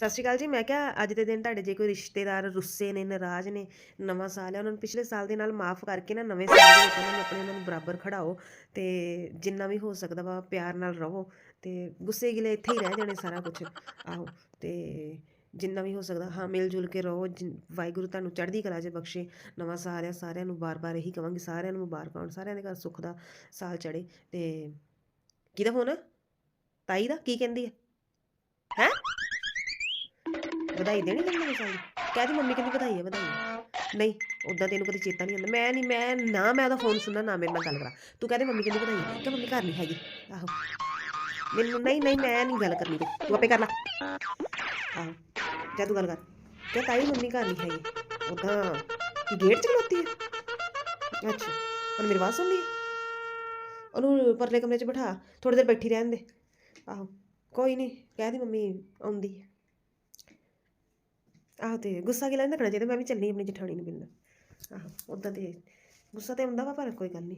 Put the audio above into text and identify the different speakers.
Speaker 1: ਸਤਿ ਸ਼੍ਰੀ ਅਕਾਲ ਜੀ, ਮੈਂ ਕਿਹਾ ਅੱਜ ਦੇ ਦਿਨ ਤੁਹਾਡੇ ਜੇ ਕੋਈ ਰਿਸ਼ਤੇਦਾਰ ਰੁੱਸੇ ਨੇ, ਨਾਰਾਜ਼ ਨੇ ਨਵਾਂ ਸਾਲ ਹੈ ਉਹਨਾਂ ਨੂੰ ਪਿਛਲੇ ਸਾਲ ਦੇ ਨਾਲ ਮਾਫ ਕਰਕੇ ਨਾ ਨਵੇਂ ਸਾਲ ਦੇ ਵਿੱਚ ਉਹਨਾਂ ਨੂੰ ਆਪਣੇ ਉਹਨਾਂ ਨੂੰ ਬਰਾਬਰ ਖੜਾਓ ਤੇ ਜਿੰਨਾ ਵੀ ਹੋ ਸਕਦਾ ਵਾ ਪਿਆਰ ਨਾਲ ਰਹੋ ਤੇ ਗੁੱਸੇ ਗਿਲੇ ਇੱਥੇ ਹੀ ਰਹਿ ਜਾਣੇ ਸਾਰਾ ਕੁਝ ਆਹੋ, ਤੇ ਜਿੰਨਾ ਵੀ ਹੋ ਸਕਦਾ, ਹਾਂ ਮਿਲ ਜੁਲ ਕੇ ਰਹੋ ਜਿਨ- ਵਾਹਿਗੁਰੂ ਤੁਹਾਨੂੰ ਚੜ੍ਹਦੀ ਕਲਾ 'ਚ ਬਖਸ਼ੇ, ਨਵਾਂ ਸਾਲ ਆ, ਸਾਰਿਆਂ ਨੂੰ ਬਾਰ-ਬਾਰ ਇਹੀ ਕਵਾਂਗੀ, ਸਾਰਿਆਂ ਨੂੰ ਮੁਬਾਰਕਾਂ ਹੋਣ, ਸਾਰਿਆਂ ਦੇ ਘਰ ਸੁੱਖ ਦਾ ਸਾਲ ਚੜੇ ਤੇ ਕਿਹਦਾ ਫੋਨ ਤਾਈ ਦਾ, ਕੀ ਕਹਿੰਦੀ ਹੈ ਹੈ? ਵਧਾਈ ਦੇਣੀ ਤੈਨੂੰ ਨਵੇਂ ਸਾਲ? ਦੀ ਕਹਦੀ ਮੰਮੀ ਕਹਿੰਦੀ ਵਧਾਈ ਹੈ ਵਧਾਈ ਹੈ ਨਹੀਂ ਉਦਾਂ ਤੈਨੂੰ ਕਦੇ ਚੇਤਾ ਨਹੀਂ ਆਉਂਦਾ। ਮੈਂ ਨਹੀਂ, ਮੈਂ ਨਾ ਮੈਂ ਉਹਦਾ ਫੋਨ ਸੁਣਨਾ, ਨਾ ਮੇਰੇ ਨਾਲ ਗੱਲ ਕਰਾਂ। ਤੂੰ ਕਹਦੇ ਮੰਮੀ ਕਹਿੰਦੀ ਵਧਾਈ ਹੈ ਕਿ ਮੰਮੀ ਘਰ ਨਹੀਂ ਹੈਗੀ। ਆਹੋ। ਮੈਨੂੰ ਨਹੀਂ ਨਹੀਂ, ਮੈਂ ਨਹੀਂ ਗੱਲ ਕਰਨੀ ਤੂੰ। ਆਪੇ ਕਰ ਲੈ। ਆਹੋ। ਜਾ ਤੂੰ ਗੱਲ ਕਰ। ਕਿ ਤਾਈ ਮੰਮੀ ਘਰ ਨਹੀਂ ਹੈਗੀ। ਉਦਾਂ ਕੀ ਗੇਟ ਚ ਖਲੋਤੀ ਹੈ ਅੱਛਾ। ਹੁਣ ਮੇਰੀ ਆਵਾਜ਼ ਸੁਣ ਲਈ ਉਹਨੂੰ ਪਰਲੇ ਕਮਰੇ 'ਚ ਬਿਠਾ। ਥੋੜੀ ਦੇਰ ਬੈਠੀ ਰਹਿਣ ਦੇ। ਆਹੋ। ਕੋਈ ਨਹੀਂ। ਕਹਿ ਦੀ ਮੰਮੀ ਆਉਂਦੀ ਹੈ ਆਹੋ ਤੇ ਗੁੱਸਾ ਕਿ ਲੈਂਦਾ ਰੱਖਣਾ ਚਾਹੀਦਾ, ਮੈਂ ਵੀ ਚੱਲੀ ਆਪਣੀ ਜਠਾਣੀ ਨੂੰ ਮਿਲਣ। ਆਹੋ ਉਦਾਂ ਤੇ ਗੁੱਸਾ ਤੇ ਹੁੰਦਾ ਵਾ, ਪਰ ਕੋਈ ਗੱਲ ਨਹੀਂ